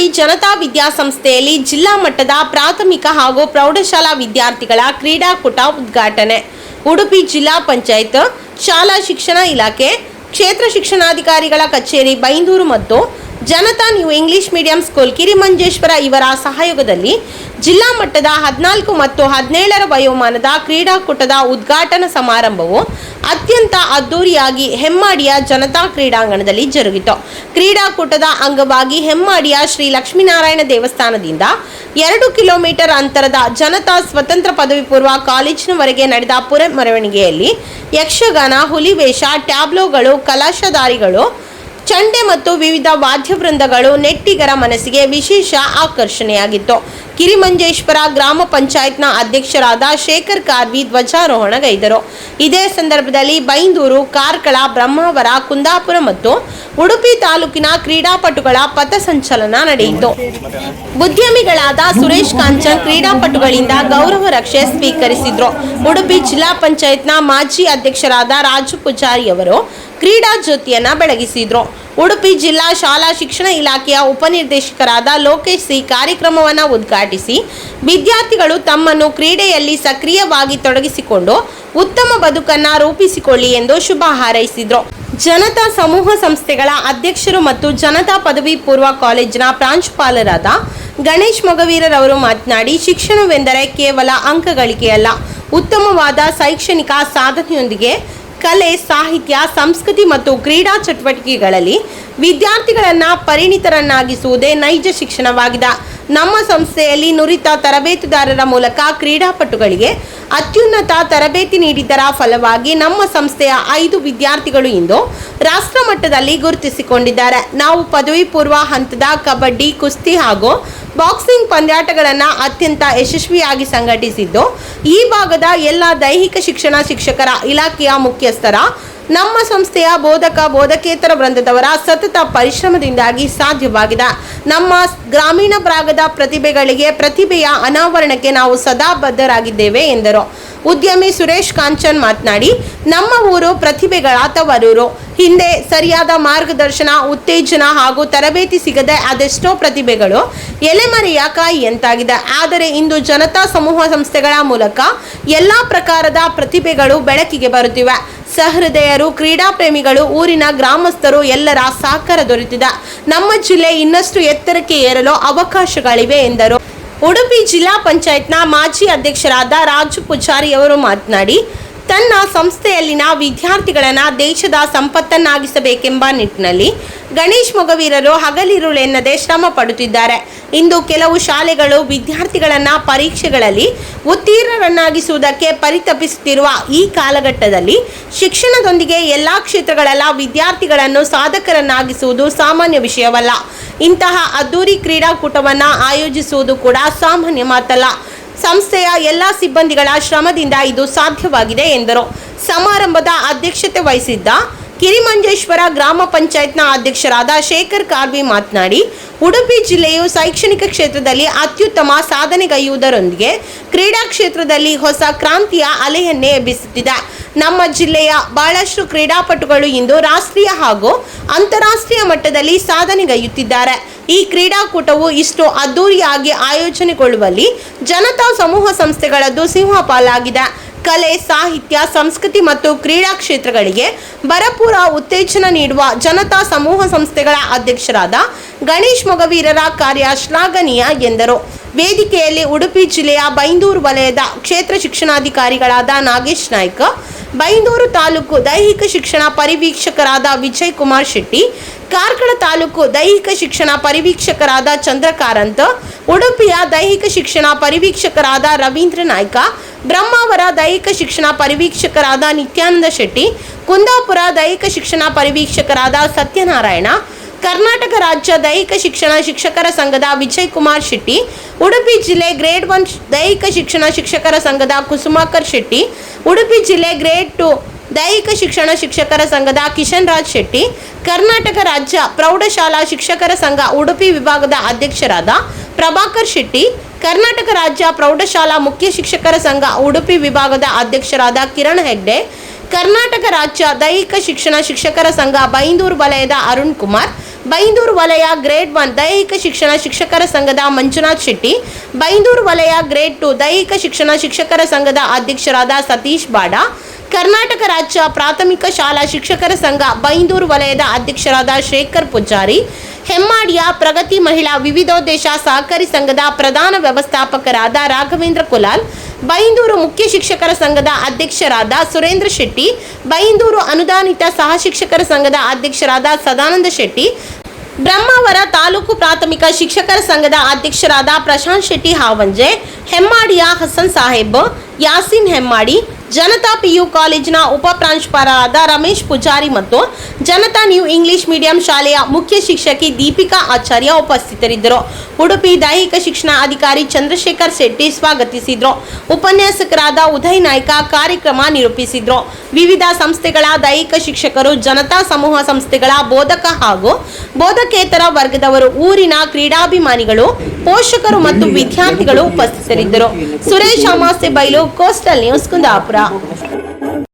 ಹೆಮ್ಮಾಡಿ ಜನತಾ ವಿದ್ಯಾಸಂಸ್ಥೆಯಲ್ಲಿ ಜಿಲ್ಲಾ ಮಟ್ಟದ ಪ್ರಾಥಮಿಕ ಹಾಗೂ ಪ್ರೌಢಶಾಲಾ ವಿದ್ಯಾರ್ಥಿಗಳ ಕ್ರೀಡಾಕೂಟ ಉದ್ಘಾಟನೆ. ಉಡುಪಿ ಜಿಲ್ಲಾ ಪಂಚಾಯತ್, ಶಾಲಾ ಶಿಕ್ಷಣ ಇಲಾಖೆ, ಕ್ಷೇತ್ರ ಶಿಕ್ಷಣಾಧಿಕಾರಿಗಳ ಕಚೇರಿ, ಬೈಂದೂರು ಮತ್ತು Janata new English medium school Kirimanjeshwara ಇವರ ಸಹಯೋಗದಲ್ಲಿ ಜಿಲ್ಲಾ ಮಟ್ಟದ ಹದಿನಾಲ್ಕು ಮತ್ತು ಹದಿನೇಳರ ವಯೋಮಾನದ ಕ್ರೀಡಾಕೂಟದ ಉದ್ಘಾಟನಾ ಸಮಾರಂಭವು ಅತ್ಯಂತ ಅದ್ದೂರಿಯಾಗಿ ಹೆಮ್ಮಾಡಿಯ ಜನತಾ ಕ್ರೀಡಾಂಗಣದಲ್ಲಿ ಜರುಗಿತು. ಕ್ರೀಡಾಕೂಟದ ಅಂಗವಾಗಿ ಹೆಮ್ಮಾಡಿಯ ಶ್ರೀ ಲಕ್ಷ್ಮೀನಾರಾಯಣ ದೇವಸ್ಥಾನದಿಂದ ಎರಡು ಕಿಲೋಮೀಟರ್ ಅಂತರದ ಜನತಾ ಸ್ವತಂತ್ರ ಪದವಿ ಪೂರ್ವ ಕಾಲೇಜಿನವರೆಗೆ ನಡೆದ ಪುರ ಮೆರವಣಿಗೆಯಲ್ಲಿ ಯಕ್ಷಗಾನ ಹುಲಿವೇಷ ಟ್ಯಾಬ್ಲೋಗಳು, ಕಲಾಶಧಾರಿಗಳು ಚಂಡೆ ಮತ್ತು ವಿವಿಧ ವಾದ್ಯವೃಂದಗಳು ನೆಟ್ಟಿಗರ ಮನಸ್ಸಿಗೆ ವಿಶೇಷ ಆಕರ್ಷಣೆಯಾಗಿತ್ತು. ಕಿರಿಮಂಜೇಶ್ವರ ಗ್ರಾಮ ಪಂಚಾಯತ್ನ ಅಧ್ಯಕ್ಷರಾದ ಶೇಖರ್ ಕಾರ್ವಿ ಧ್ವಜಾರೋಹಣಗೈದರು. ಇದೇ ಸಂದರ್ಭದಲ್ಲಿ ಬೈಂದೂರು, ಕಾರ್ಕಳ, ಬ್ರಹ್ಮಾವರ, ಕುಂದಾಪುರ ಮತ್ತು ಉಡುಪಿ ತಾಲೂಕಿನ ಕ್ರೀಡಾಪಟುಗಳ ಪಥಸಂಚಲನ ನಡೆಯಿತು. ಉದ್ಯಮಿಗಳಾದ ಸುರೇಶ್ ಕಾಂಚನ್ ಕ್ರೀಡಾಪಟುಗಳಿಂದ ಗೌರವ ರಕ್ಷೆ ಸ್ವೀಕರಿಸಿದ್ರು. ಉಡುಪಿ ಜಿಲ್ಲಾ ಪಂಚಾಯತ್ನ ಮಾಜಿ ಅಧ್ಯಕ್ಷರಾದ ರಾಜು ಪೂಜಾರಿ ಅವರು ಕ್ರೀಡಾ ಜ್ಯೋತಿಯನ್ನ ಬೆಳಗಿಸಿದ್ರು. ಉಡುಪಿ ಜಿಲ್ಲಾ ಶಾಲಾ ಶಿಕ್ಷಣ ಇಲಾಖೆಯ ಉಪನಿರ್ದೇಶಕರಾದ ಲೋಕೇಶ್ ಸಿ ಕಾರ್ಯಕ್ರಮವನ್ನು ಉದ್ಘಾಟಿಸಿ, ವಿದ್ಯಾರ್ಥಿಗಳು ತಮ್ಮನ್ನು ಕ್ರೀಡೆಯಲ್ಲಿ ಸಕ್ರಿಯವಾಗಿ ತೊಡಗಿಸಿಕೊಂಡು ಉತ್ತಮ ಬದುಕನ್ನು ರೂಪಿಸಿಕೊಳ್ಳಿ ಎಂದು ಶುಭ ಹಾರೈಸಿದರು. ಜನತಾ ಸಮೂಹ ಸಂಸ್ಥೆಗಳ ಅಧ್ಯಕ್ಷರು ಮತ್ತು ಜನತಾ ಪದವಿ ಪೂರ್ವ ಕಾಲೇಜಿನ ಪ್ರಾಂಶುಪಾಲರಾದ ಗಣೇಶ್ ಮೊಗವೀರರವರು ಮಾತನಾಡಿ, ಶಿಕ್ಷಣವೆಂದರೆ ಕೇವಲ ಅಂಕಗಳಿಕೆಯಲ್ಲ ಉತ್ತಮವಾದ ಶೈಕ್ಷಣಿಕ ಸಾಧನೆಯೊಂದಿಗೆ ಕಲೆ, ಸಾಹಿತ್ಯ, ಸಂಸ್ಕೃತಿ ಮತ್ತು ಕ್ರೀಡಾ ಚಟುವಟಿಕೆಗಳಲ್ಲಿ ವಿದ್ಯಾರ್ಥಿಗಳನ್ನು ಪರಿಣಿತರನ್ನಾಗಿಸುವುದೇ ನೈಜ ಶಿಕ್ಷಣವಾಗಿದೆ. ನಮ್ಮ ಸಂಸ್ಥೆಯಲ್ಲಿ ನುರಿತ ತರಬೇತುದಾರರ ಮೂಲಕ ಕ್ರೀಡಾಪಟುಗಳಿಗೆ ಅತ್ಯುನ್ನತ ತರಬೇತಿ ನೀಡಿದ್ದರ ಫಲವಾಗಿ ನಮ್ಮ ಸಂಸ್ಥೆಯ ಐದು ವಿದ್ಯಾರ್ಥಿಗಳು ಇಂದು ರಾಷ್ಟ್ರಮಟ್ಟದಲ್ಲಿ ಗುರುತಿಸಿಕೊಂಡಿದ್ದಾರೆ. ನಾವು ಪದವಿ ಪೂರ್ವ ಹಂತದ ಕಬಡ್ಡಿ, ಕುಸ್ತಿ ಹಾಗೂ ಬಾಕ್ಸಿಂಗ್ ಪಂದ್ಯಾಟಗಳನ್ನು ಅತ್ಯಂತ ಯಶಸ್ವಿಯಾಗಿ ಸಂಘಟಿಸಿದ್ದು, ಈ ಭಾಗದ ಎಲ್ಲ ದೈಹಿಕ ಶಿಕ್ಷಣ ಶಿಕ್ಷಕರ ಇಲಾಖೆಯ ಮುಖ್ಯಸ್ಥರ, ನಮ್ಮ ಸಂಸ್ಥೆಯ ಬೋಧಕ ಬೋಧಕೇತರ ವೃಂದದವರ ಸತತ ಪರಿಶ್ರಮದಿಂದಾಗಿ ಸಾಧ್ಯವಾಗಿದೆ. ನಮ್ಮ ಗ್ರಾಮೀಣ ಭಾಗದ ಪ್ರತಿಭೆಗಳಿಗೆ ಪ್ರತಿಭೆಯ ಅನಾವರಣಕ್ಕೆ ನಾವು ಸದಾ ಬದ್ಧರಾಗಿದ್ದೇವೆ ಎಂದರು. ಉದ್ಯಮಿ ಸುರೇಶ್ ಕಾಂಚನ್ ಮಾತನಾಡಿ, ನಮ್ಮ ಊರು ಪ್ರತಿಭೆಗಳ ತವರೂರು ಹಿಂದೆ ಸರಿಯಾದ ಮಾರ್ಗದರ್ಶನ, ಉತ್ತೇಜನ ಹಾಗೂ ತರಬೇತಿ ಸಿಗದೆ ಅದೆಷ್ಟೋ ಪ್ರತಿಭೆಗಳು ಎಲೆಮರೆಯ ಕಾಯಿಯಂತಾಗಿದೆ ಆದರೆ ಇಂದು ಜನತಾ ಸಮೂಹ ಸಂಸ್ಥೆಗಳ ಮೂಲಕ ಎಲ್ಲ ಪ್ರಕಾರದ ಪ್ರತಿಭೆಗಳು ಬೆಳಕಿಗೆ ಬರುತ್ತಿವೆ. ಸಹೃದಯರು ಕ್ರೀಡಾಪ್ರೇಮಿಗಳು ಊರಿನ ಗ್ರಾಮಸ್ಥರು ಎಲ್ಲರ ಸಹಕಾರ ದೊರೆತಿದೆ. ನಮ್ಮ ಜಿಲ್ಲೆ ಇನ್ನಷ್ಟು ಎತ್ತರಕ್ಕೆ ಏರಲು ಅವಕಾಶಗಳಿವೆ ಎಂದರು. ಉಡುಪಿ ಜಿಲ್ಲಾ ಪಂಚಾಯತ್ನ ಮಾಜಿ ಅಧ್ಯಕ್ಷರಾದ ರಾಜು ಪೂಜಾರಿ ಅವರು ಮಾತನಾಡಿ ತನ್ನ ಸಂಸ್ಥೆಯಲ್ಲಿನ ವಿದ್ಯಾರ್ಥಿಗಳನ್ನು ದೇಶದ ಸಂಪತ್ತನ್ನಾಗಿಸಬೇಕೆಂಬ ನಿಟ್ಟಿನಲ್ಲಿ ಗಣೇಶ್ ಮೊಗವೀರರು ಹಗಲಿರುಳೆನ್ನದೆ ಶ್ರಮ ಪಡುತ್ತಿದ್ದಾರೆ. ಇಂದು ಕೆಲವು ಶಾಲೆಗಳು ವಿದ್ಯಾರ್ಥಿಗಳನ್ನು ಪರೀಕ್ಷೆಗಳಲ್ಲಿ ಉತ್ತೀರ್ಣರನ್ನಾಗಿಸುವುದಕ್ಕೆ ಪರಿತಪಿಸುತ್ತಿರುವ ಈ ಕಾಲಘಟ್ಟದಲ್ಲಿ ಶಿಕ್ಷಣದೊಂದಿಗೆ ಎಲ್ಲ ಕ್ಷೇತ್ರಗಳೆಲ್ಲ ವಿದ್ಯಾರ್ಥಿಗಳನ್ನು ಸಾಧಕರನ್ನಾಗಿಸುವುದು ಸಾಮಾನ್ಯ ವಿಷಯವಲ್ಲ. ಇಂತಹ ಅದ್ದೂರಿ ಕ್ರೀಡಾಕೂಟವನ್ನು ಆಯೋಜಿಸುವುದು ಕೂಡ ಸಾಮಾನ್ಯ ಮಾತಲ್ಲ. ಸಂಸ್ಥೆಯ ಎಲ್ಲ ಸಿಬ್ಬಂದಿಗಳ ಶ್ರಮದಿಂದ ಇದು ಸಾಧ್ಯವಾಗಿದೆ ಎಂದರು. ಸಮಾರಂಭದ ಅಧ್ಯಕ್ಷತೆ ವಹಿಸಿದ್ದ ಕಿರಿಮಂಜೇಶ್ವರ ಗ್ರಾಮ ಪಂಚಾಯತ್ನ ಅಧ್ಯಕ್ಷರಾದ ಶೇಖರ್ ಕಾರ್ವಿ ಮಾತನಾಡಿ, ಉಡುಪಿ ಜಿಲ್ಲೆಯು ಶೈಕ್ಷಣಿಕ ಕ್ಷೇತ್ರದಲ್ಲಿ ಅತ್ಯುತ್ತಮ ಸಾಧನೆಗೈಯುವುದರೊಂದಿಗೆ ಕ್ರೀಡಾ ಕ್ಷೇತ್ರದಲ್ಲಿ ಹೊಸ ಕ್ರಾಂತಿಯ ಅಲೆಯನ್ನೇ ಎಬ್ಬಿಸುತ್ತಿದೆ. ನಮ್ಮ ಜಿಲ್ಲೆಯ ಬಹಳಷ್ಟು ಕ್ರೀಡಾಪಟುಗಳು ಇಂದು ರಾಷ್ಟ್ರೀಯ ಹಾಗೂ ಅಂತಾರಾಷ್ಟ್ರೀಯ ಮಟ್ಟದಲ್ಲಿ ಸಾಧನೆಗೈಯುತ್ತಿದ್ದಾರೆ. ಈ ಕ್ರೀಡಾಕೂಟವು ಇಷ್ಟು ಅದ್ದೂರಿಯಾಗಿ ಆಯೋಜನೆಗೊಳ್ಳುವಲ್ಲಿ ಜನತಾ ಸಮೂಹ ಸಂಸ್ಥೆಗಳದ್ದು ಸಿಂಹಪಾಲಾಗಿದೆ ಕಲೆ, ಸಾಹಿತ್ಯ, ಸಂಸ್ಕೃತಿ ಮತ್ತು ಕ್ರೀಡಾ ಕ್ಷೇತ್ರಗಳಿಗೆ ಭರಪೂರ ಉತ್ತೇಜನ ನೀಡುವ ಜನತಾ ಸಮೂಹ ಸಂಸ್ಥೆಗಳ ಅಧ್ಯಕ್ಷರಾದ ಗಣೇಶ್ ಮೊಗವೀರರ ಕಾರ್ಯ ಶ್ಲಾಘನೀಯ ಎಂದರು. ವೇದಿಕೆಯಲ್ಲಿ ಉಡುಪಿ ಜಿಲ್ಲೆಯ ಬೈಂದೂರು ವಲಯದ ಕ್ಷೇತ್ರ ಶಿಕ್ಷಣಾಧಿಕಾರಿಗಳಾದ ನಾಗೇಶ್ ನಾಯ್ಕ ಬೈಂದೂರು ತಾಲೂಕು ದೈಹಿಕ ಶಿಕ್ಷಣ ಪರಿವೀಕ್ಷಕರಾದ ವಿಜಯ್ ಕುಮಾರ್ ಶೆಟ್ಟಿ, ಕಾರ್ಕಳ ತಾಲೂಕು ದೈಹಿಕ ಶಿಕ್ಷಣ ಪರಿವೀಕ್ಷಕರಾದ ಚಂದ್ರಕಾರಂತ್, ಉಡುಪಿಯ ದೈಹಿಕ ಶಿಕ್ಷಣ ಪರಿವೀಕ್ಷಕರಾದ ರವೀಂದ್ರ ನಾಯ್ಕ, ಬ್ರಹ್ಮಾವರ ದೈಹಿಕ ಶಿಕ್ಷಣ ಪರಿವೀಕ್ಷಕರಾದ ನಿತ್ಯಾನಂದ ಶೆಟ್ಟಿ, ಕುಂದಾಪುರ ದೈಹಿಕ ಶಿಕ್ಷಣ ಪರಿವೀಕ್ಷಕರಾದ ಸತ್ಯನಾರಾಯಣ ಕರ್ನಾಟಕ ರಾಜ್ಯ ದೈಹಿಕ ಶಿಕ್ಷಣ ಶಿಕ್ಷಕರ ಸಂಘದ ವಿಜಯ್ ಕುಮಾರ್ ಶೆಟ್ಟಿ, ಉಡುಪಿ ಜಿಲ್ಲೆ ಗ್ರೇಡ್ ಒನ್ ದೈಹಿಕ ಶಿಕ್ಷಣ ಶಿಕ್ಷಕರ ಸಂಘದ ಕುಸುಮಾಕರ್ ಶೆಟ್ಟಿ, ಉಡುಪಿ ಜಿಲ್ಲೆ ಗ್ರೇಡ್ ಟು ದೈಹಿಕ ಶಿಕ್ಷಣ ಶಿಕ್ಷಕರ ಸಂಘದ ಕಿಶನ್ ರಾಜ್ ಶೆಟ್ಟಿ, ಕರ್ನಾಟಕ ರಾಜ್ಯ ಪ್ರೌಢಶಾಲಾ ಶಿಕ್ಷಕರ ಸಂಘ ಉಡುಪಿ ವಿಭಾಗದ ಅಧ್ಯಕ್ಷರಾದ ಪ್ರಭಾಕರ್ ಶೆಟ್ಟಿ, ಕರ್ನಾಟಕ ರಾಜ್ಯ ಪ್ರೌಢಶಾಲಾ ಮುಖ್ಯ ಶಿಕ್ಷಕರ ಸಂಘ ಉಡುಪಿ ವಿಭಾಗದ ಅಧ್ಯಕ್ಷರಾದ ಕಿರಣ್ ಹೆಗ್ಡೆ, ಕರ್ನಾಟಕ ರಾಜ್ಯ ದೈಹಿಕ ಶಿಕ್ಷಣ ಶಿಕ್ಷಕರ ಸಂಘ ಬೈಂದೂರು ವಲಯದ ಅರುಣ್ ಕುಮಾರ್ ಬೈಂದೂರು ವಲಯ ಗ್ರೇಡ್ ಒನ್ ದೈಹಿಕ ಶಿಕ್ಷಣ ಶಿಕ್ಷಕರ ಸಂಘದ ಮಂಜುನಾಥ್ ಶೆಟ್ಟಿ, ಬೈಂದೂರು ವಲಯ ಗ್ರೇಡ್ ಟು ದೈಹಿಕ ಶಿಕ್ಷಣ ಶಿಕ್ಷಕರ ಸಂಘದ ಅಧ್ಯಕ್ಷರಾದ ಸತೀಶ್ ಬಾಡ, ಕರ್ನಾಟಕ ರಾಜ್ಯ ಪ್ರಾಥಮಿಕ ಶಾಲಾ ಶಿಕ್ಷಕರ ಸಂಘ ಬೈಂದೂರು ವಲಯದ ಅಧ್ಯಕ್ಷರಾದ ಶೇಖರ್ ಪೂಜಾರಿ, ಹೆಮ್ಮಾಡಿಯ ಪ್ರಗತಿ ಮಹಿಳಾ ವಿವಿಧೋದ್ದೇಶ ಸಹಕಾರಿ ಸಂಘದ ಪ್ರಧಾನ ವ್ಯವಸ್ಥಾಪಕರಾದ ರಾಘವೇಂದ್ರ ಕುಲಾಲ್ ಬೈಂದೂರು ಮುಖ್ಯ ಶಿಕ್ಷಕರ ಸಂಘದ ಅಧ್ಯಕ್ಷರಾದ ಸುರೇಂದ್ರ ಶೆಟ್ಟಿ, ಬೈಂದೂರು ಅನುದಾನಿತ ಸಹ ಶಿಕ್ಷಕರ ಸಂಘದ ಅಧ್ಯಕ್ಷರಾದ ಸದಾನಂದ ಶೆಟ್ಟಿ, ಬ್ರಹ್ಮಾವರ ತಾಲೂಕು ಪ್ರಾಥಮಿಕ ಶಿಕ್ಷಕರ ಸಂಘದ ಅಧ್ಯಕ್ಷರಾದ ಪ್ರಶಾಂತ್ ಶೆಟ್ಟಿ ಹಾವಂಜೆ, ಹೆಮ್ಮಾಡಿಯ ಹಸನ್ ಸಾಹೇಬ್, ಯಾಸಿನ್ ಹೆಮ್ಮಾಡಿ ಜನತಾ ಪಿಯು ಕಾಲೇಜಿನ ಉಪ ಪ್ರಾಂಶುಪಾಲರಾದ ರಮೇಶ್ ಪೂಜಾರಿ ಮತ್ತು ಜನತಾ ನ್ಯೂ ಇಂಗ್ಲಿಷ್ ಮೀಡಿಯಂ ಶಾಲೆಯ ಮುಖ್ಯ ಶಿಕ್ಷಕಿ ದೀಪಿಕಾ ಆಚಾರ್ಯ ಉಪಸ್ಥಿತರಿದ್ದರು. ಉಡುಪಿ ದೈಹಿಕ ಶಿಕ್ಷಣ ಅಧಿಕಾರಿ ಚಂದ್ರಶೇಖರ್ ಶೆಟ್ಟಿ ಸ್ವಾಗತಿಸಿದ್ರು. ಉಪನ್ಯಾಸಕರಾದ ಉದಯ್ ನಾಯ್ಕ ಕಾರ್ಯಕ್ರಮ ನಿರೂಪಿಸಿದ್ರು. ವಿವಿಧ ಸಂಸ್ಥೆಗಳ ದೈಹಿಕ ಶಿಕ್ಷಕರು, ಜನತಾ ಸಮೂಹ ಸಂಸ್ಥೆಗಳ ಬೋಧಕ ಹಾಗೂ ಬೋಧಕೇತರ ವರ್ಗದವರು, ಊರಿನ ಕ್ರೀಡಾಭಿಮಾನಿಗಳು, ಪೋಷಕರು ಮತ್ತು ವಿದ್ಯಾರ್ಥಿಗಳು ಉಪಸ್ಥಿತರಿದ್ದರು. ಸುರೇಶ್ ಅಮಾಸೆ ಬೈಲು, ಕೋಸ್ಟಲ್ ನ್ಯೂಸ್ ಕುಂದಾಪುರ. した。